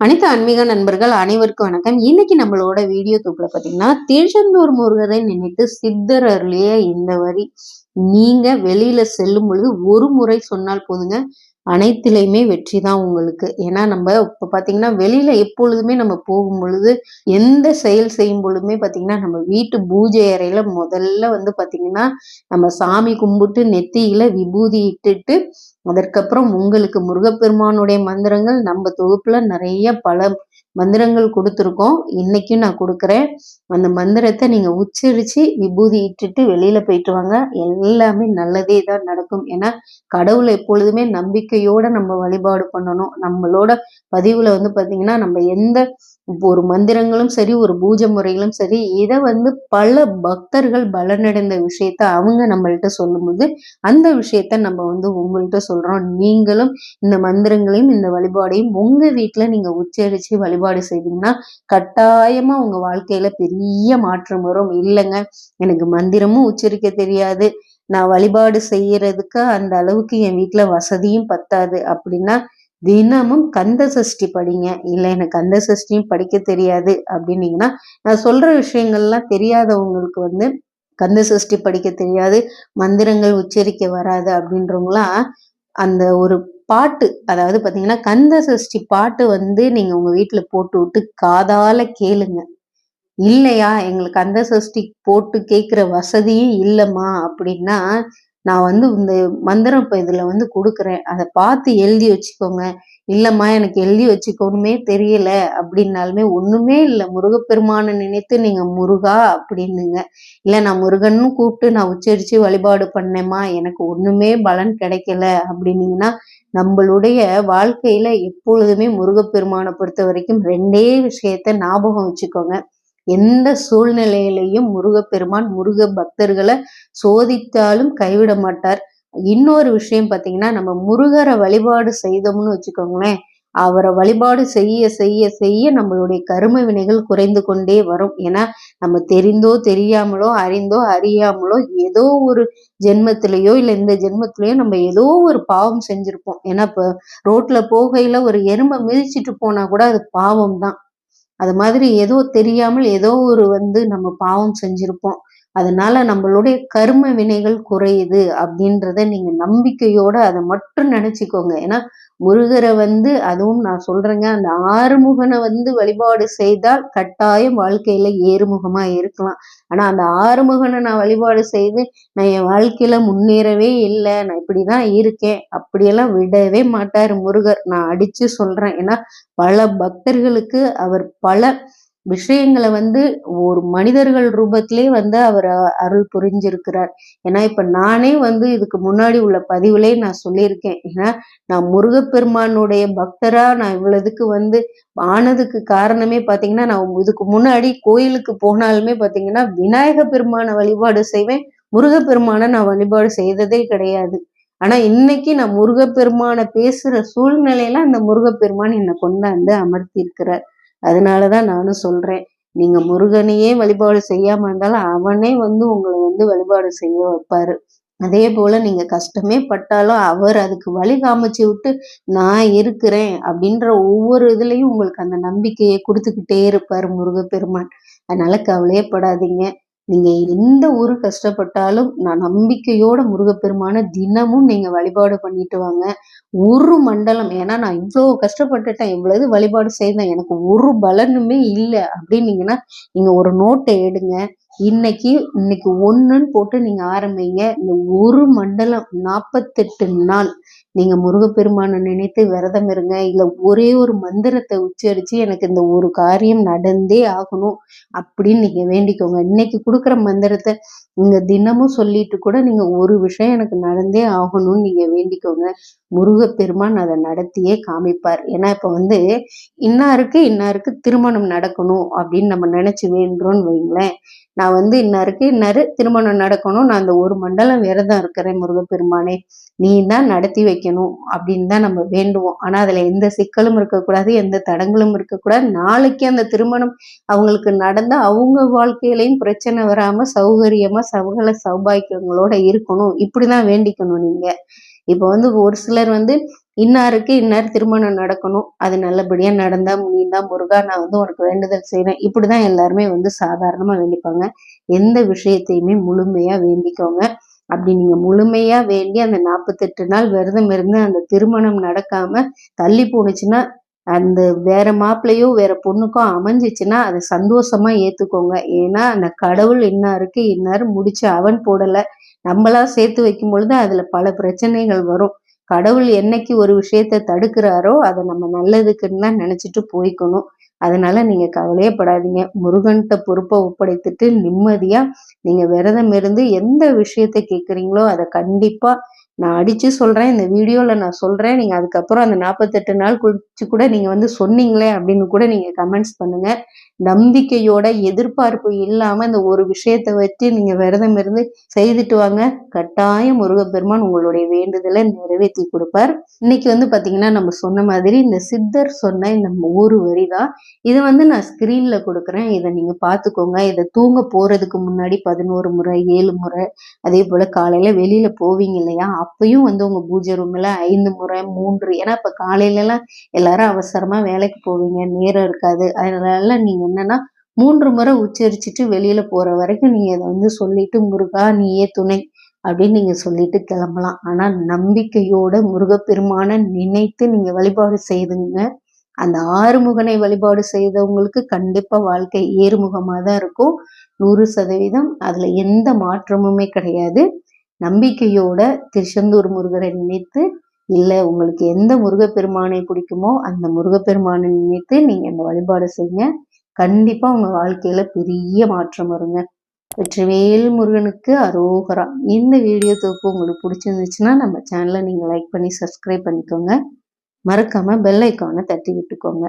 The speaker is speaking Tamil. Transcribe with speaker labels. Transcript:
Speaker 1: அனைத்து ஆன்மீக நண்பர்கள் அனைவருக்கும் வணக்கம். இன்னைக்கு நம்மளோட வீடியோ தொகுப்புல பாத்தீங்கன்னா திருச்செந்தூர் முருகரை நினைத்து சித்தர் அருளிய இந்த வரி நீங்க வெளியில செல்லும் பொழுது ஒரு முறை சொன்னால் போதுங்க அனைத்திலையுமே வெற்றி தான் உங்களுக்கு. ஏன்னா நம்ம இப்போ பார்த்தீங்கன்னா வெளியில எப்பொழுதுமே நம்ம போகும் பொழுது எந்த செயல் செய்யும் பொழுதுமே பார்த்தீங்கன்னா நம்ம வீட்டு பூஜை அறையில முதல்ல வந்து பார்த்தீங்கன்னா நம்ம சாமி கும்பிட்டு நெத்தியில விபூதி இட்டுட்டு அதற்கப்புறம் உங்களுக்கு முருகப்பெருமானுடைய மந்திரங்கள் நம்ம தொகுப்புல நிறைய பல மந்திரங்கள் கொடுத்துருக்கோம். இன்னைக்கும் நான் கொடுக்குறேன். அந்த மந்திரத்தை நீங்க உச்சரிச்சு விபூதி இட்டுட்டு வெளியில போயிட்டு வாங்க. எல்லாமே நல்லதே தான் நடக்கும். ஏன்னா கடவுளை எப்பொழுதுமே நம்பிக்கையோட நம்ம வழிபாடு பண்ணணும். நம்மளோட பதிவுல வந்து பாத்தீங்கன்னா நம்ம எந்த ஒரு மந்திரங்களும் சரி ஒரு பூஜை முறைகளும் சரி இதை வந்து பல பக்தர்கள் பலனடைந்த விஷயத்த அவங்க நம்மள்கிட்ட சொல்லும்போது அந்த விஷயத்த நம்ம வந்து உங்கள்கிட்ட சொல்றோம். நீங்களும் இந்த மந்திரங்களையும் இந்த வழிபாடையும் உங்க வீட்டுல நீங்க உச்சரிச்சு வழிபாடு செய்தீங்கன்னா கட்டாயமா உங்க வாழ்க்கையில பெரிய மாற்றம் வரும். இல்லைங்க எனக்கு மந்திரமும் உச்சரிக்க தெரியாது. நான் வழிபாடு செய்யறதுக்கு அந்த அளவுக்கு என் வீட்டுல வசதியும் பத்தாது. அப்படின்னா தினமும் கந்த சஷ்டி படிங்க. இல்லை எனக்கு கந்த சஷ்டியும் படிக்க தெரியாது அப்படின்னீங்கன்னா நான் சொல்ற விஷயங்கள்லாம் தெரியாதவங்களுக்கு வந்து கந்த சஷ்டி படிக்க தெரியாது மந்திரங்கள் உச்சரிக்க வராது அப்படின்றவங்களாம் அந்த ஒரு பாட்டு அதாவது பார்த்தீங்கன்னா கந்த சஷ்டி பாட்டு வந்து நீங்கள் உங்கள் வீட்டில் போட்டு விட்டு காதால் கேளுங்க. இல்லையா எங்களுக்கு கந்த சஷ்டி போட்டு கேட்குற வசதியும் இல்லைம்மா அப்படின்னா நான் வந்து இந்த மந்திரம் இப்போ இதில் வந்து கொடுக்குறேன். அதை பார்த்து எழுதி வச்சுக்கோங்க. இல்லைம்மா எனக்கு எழுதி வச்சுக்கோணுமே தெரியல. அப்படின்னாலுமே ஒன்றுமே இல்லை. முருகப்பெருமானை நினைத்து நீங்கள் முருகா அப்படின்னுங்க. இல்லை நான் முருகன்னு கூப்பிட்டு நான் உச்சரித்து வழிபாடு பண்ணேம்மா. எனக்கு ஒன்றுமே பலன் கிடைக்கல அப்படின்னீங்கன்னா நம்மளுடைய வாழ்க்கையில் எப்பொழுதுமே முருகப்பெருமானை பொறுத்த வரைக்கும் ரெண்டே விஷயத்த ஞாபகம் வச்சுக்கோங்க. எந்த சூழ்நிலையிலையும் முருகப்பெருமான் முருக பக்தர்களை சோதித்தாலும் கைவிட மாட்டார். இன்னொரு விஷயம் பார்த்தீங்கன்னா நம்ம முருகரை வழிபாடு செய்தோம்னு வச்சுக்கோங்களேன் அவரை வழிபாடு செய்ய செய்ய செய்ய நம்மளுடைய கரும வினைகள் குறைந்து கொண்டே வரும். ஏன்னா நம்ம தெரிந்தோ தெரியாமலோ அறிந்தோ அறியாமலோ ஏதோ ஒரு ஜென்மத்திலேயோ இல்லை இந்த ஜென்மத்திலேயோ நம்ம ஏதோ ஒரு பாவம் செஞ்சுருப்போம். ஏன்னா இப்போ ரோட்டில் போகையில் ஒரு எறும்பை மிதிச்சிட்டு போனால் கூட அது பாவம் தான் அது மாதிரி ஏதோ தெரியாமல் ஏதோ ஒரு வந்து நம்ம பாவம் செஞ்சிருப்போம். அதனால நம்மளுடைய கர்ம வினைகள் குறையுது அப்படின்றத நீங்க நம்பிக்கையோட அதை மட்டும் நினைச்சுக்கோங்க. ஏன்னா முருகரை வந்து அதுவும் நான் சொல்றேங்க அந்த ஆறுமுகனை வந்து வழிபாடு செய்தால் கட்டாயம் வாழ்க்கையில ஏறுமுகமா இருக்கலாம். ஆனா அந்த ஆறுமுகனை நான் வழிபாடு செய்து நான் என் வாழ்க்கையில முன்னேறவே இல்லை நான் இப்படிதான் இருக்கேன் அப்படியெல்லாம் விடவே மாட்டார் முருகர். நான் அடிச்சு சொல்றேன். ஏன்னா பல பக்தர்களுக்கு அவர் பல விஷயங்களை வந்து ஒரு மனிதர்கள் ரூபத்திலே வந்து அவர் அருள் புரிஞ்சிருக்கிறார். ஏன்னா இப்ப நானே வந்து இதுக்கு முன்னாடி உள்ள பதிவுலே நான் சொல்லியிருக்கேன். ஏன்னா நான் முருகப்பெருமானுடைய பக்தரா நான் இவ்வளவுக்கு வந்து ஆனதுக்கு காரணமே பாத்தீங்கன்னா நான் இதுக்கு முன்னாடி கோயிலுக்கு போனாலுமே பாத்தீங்கன்னா விநாயக பெருமான வழிபாடு செய்வேன் முருகப்பெருமானை நான் வழிபாடு செய்ததே கிடையாது. ஆனா இன்னைக்கு நான் முருகப்பெருமான பேசுற சூழ்நிலையில அந்த முருகப்பெருமான் என்னை கொண்டாந்து அமர்த்தி இருக்கிறார் அதனால தான் நானும் சொல்கிறேன் நீங்கள் முருகனையே வழிபாடு செய்யாமல் இருந்தாலும் அவனே வந்து உங்களை வந்து வழிபாடு செய்ய வைப்பாரு. அதே போல் நீங்கள் கஷ்டமே பட்டாலும் அவர் அதுக்கு வழி காமிச்சு விட்டு நான் இருக்கிறேன் அப்படின்ற ஒவ்வொரு இதுலேயும் உங்களுக்கு அந்த நம்பிக்கையை கொடுத்துக்கிட்டே இருப்பார் முருகப்பெருமான். அதனால கவலையே நீங்கள் எந்த ஊர் கஷ்டப்பட்டாலும் நான் நம்பிக்கையோட முருகப்பெருமான தினமும் நீங்கள் வழிபாடு பண்ணிட்டு வாங்க. ஒரு மண்டலம் ஏன்னா நான் இவ்வளோ கஷ்டப்பட்டுட்டேன் இவ்வளவு வழிபாடு செய்தேன் எனக்கு ஒரு பலனுமே இல்லை. அப்படின்னீங்கன்னா நீங்கள் ஒரு நோட்டை எடுங்க. இன்னைக்கு இன்னைக்கு ஒன்றுன்னு போட்டு நீங்க ஆரம்பிங்க. இந்த ஒரு மண்டலம் நாற்பத்தெட்டு நாள் நீங்க முருகப்பெருமானை நினைத்து விரதம் இருங்க. இல்லை ஒரே ஒரு மந்திரத்தை உச்சரித்து எனக்கு இந்த ஒரு காரியம் நடந்தே ஆகணும் அப்படின்னு நீங்க வேண்டிக்கோங்க. இன்னைக்கு கொடுக்குற மந்திரத்தை நீங்க தினமும் சொல்லிட்டு கூட நீங்க ஒரு விஷயம் எனக்கு நடந்தே ஆகணும்னு நீங்க வேண்டிக்கோங்க. முருகப்பெருமான் அதை நடத்தியே காமிப்பார். ஏன்னா இப்போ வந்து இன்னாருக்கு இன்னாருக்கு திருமணம் நடக்கணும் அப்படின்னு நம்ம நினைச்சு வேண்டோன்னு வைங்களேன். நான் நான் வந்து இன்னாருக்கு இன்னாரு திருமணம் நடக்கணும் நான் அந்த ஒரு மண்டலம் விரதம் இருக்கிறேன் முருகப்பெருமானே. நீ தான் நடத்தி வைக்கணும் அப்படின்னு தான் நம்ம வேண்டுவோம். ஆனா அதுல எந்த சிக்கலும் இருக்கக்கூடாது எந்த தடங்களும் இருக்கக்கூடாது. நாளைக்கு அந்த திருமணம் அவங்களுக்கு நடந்தா அவங்க வாழ்க்கையிலையும் பிரச்சனை வராம சௌகரியமா சகல சௌபாக்கியங்களோட இருக்கணும். இப்படிதான் வேண்டிக்கணும் நீங்க. இப்போ வந்து ஒரு சிலர் வந்து இன்னாருக்கு இன்னார் திருமணம் நடக்கணும். அது நல்லபடியா நடந்தா முடியுந்தா முருகா நான் வந்து உனக்கு வேண்டுதல் செய்றேன். இப்படிதான் எல்லாருமே வந்து சாதாரணமா வேண்டிப்பாங்க. எந்த விஷயத்தையுமே முழுமையா வேண்டிக்கோங்க. அப்படி நீங்க முழுமையா வேண்டி அந்த நாற்பத்தெட்டு நாள் விரதம் இருந்து அந்த திருமணம் நடக்காம தள்ளி போணுச்சுன்னா அந்த வேற மாப்பிள்ளையோ வேற பொண்ணுக்கோ அமைஞ்சிச்சுன்னா அதை சந்தோஷமா ஏத்துக்கோங்க. ஏன்னா அந்த கடவுள் இன்னாருக்கு இன்னார் முடிச்சு அவன் போடல. நம்மளா சேர்த்து வைக்கும் பொழுது அதுல பல பிரச்சனைகள் வரும். கடவுள் என்னைக்கு ஒரு விஷயத்த தடுக்கிறாரோ அதை நம்ம நல்லதுக்குன்னு தான் நினைச்சிட்டு போய்க்கணும். அதனால நீங்க கவலையே படாதீங்க. முருகன்கிட்ட பொறுப்பை ஒப்படைத்துட்டு நிம்மதியா நீங்க விரதம் இருந்து எந்த விஷயத்த கேட்குறீங்களோ அதை கண்டிப்பா நான் அடிச்சு சொல்றேன். இந்த வீடியோல நான் சொல்றேன். நீங்க அதுக்கப்புறம் அந்த நாற்பத்தெட்டு நாள் குளிச்சு கூட நீங்க வந்து சொன்னீங்களே அப்படின்னு கூட நீங்க கமெண்ட்ஸ் பண்ணுங்க. நம்பிக்கையோட எதிர்பார்ப்பு இல்லாம இந்த ஒரு விஷயத்தை வச்சு நீங்க விரதம் இருந்து செய்துட்டு வாங்க. கட்டாயம் முருகப்பெருமான் உங்களுடைய வேண்டுதலை நிறைவேற்றி கொடுப்பார். இன்னைக்கு வந்து பாத்தீங்கன்னா நம்ம சொன்ன மாதிரி இந்த சித்தர் சொன்ன இந்த ஒரு வரி தான் இதை வந்து நான் ஸ்கிரீன்ல கொடுக்குறேன். இதை நீங்க பாத்துக்கோங்க. இதை தூங்க போறதுக்கு முன்னாடி பதினோரு முறை ஏழு முறை அதே போல காலையில வெளியில போவீங்க இல்லையா? அப்பயும் வந்து உங்க பூஜை ரூம்ல ஐந்து முறை மூன்று ஏன்னா இப்ப காலையில எல்லாம் எல்லாரும் அவசரமா வேலைக்கு போவீங்க. நேரம் இருக்காது. அதனால நீங்க என்னன்னா மூன்று முறை உச்சரிச்சுட்டு வெளியில போற வரைக்கும் நீங்க அதை வந்து சொல்லிட்டு முருகா நீயே துணை அப்படின்னு நீங்க சொல்லிட்டு கிளம்பலாம். ஆனா நம்பிக்கையோட முருகப்பெருமான நினைத்து நீங்க வழிபாடு செய்துங்க. அந்த ஆறுமுகனை வழிபாடு செய்தவங்களுக்கு கண்டிப்பா வாழ்க்கை ஏறுமுகமாக தான் இருக்கும். நூறு சதவீதம் அதுல எந்த மாற்றமுமே கிடையாது. நம்பிக்கையோட திருச்செந்தூர் முருகரை நினைத்து இல்லை உங்களுக்கு எந்த முருகப்பெருமானை பிடிக்குமோ அந்த முருகப்பெருமானை நினைத்து நீங்க இந்த வழிபாடு செய்யுங்க. கண்டிப்பா உங்க வாழ்க்கையில பெரிய மாற்றம் வருங்க. வெற்றிவேல் முருகனுக்கு அரோகரா. இந்த வீடியோ தொகுப்பு உங்களுக்கு பிடிச்சிருந்துச்சுன்னா நம்ம சேனலை நீங்க லைக் பண்ணி சப்ஸ்கிரைப் பண்ணிக்கோங்க. மறக்காம பெல் ஐக்கானை தட்டி விட்டுக்கோங்க.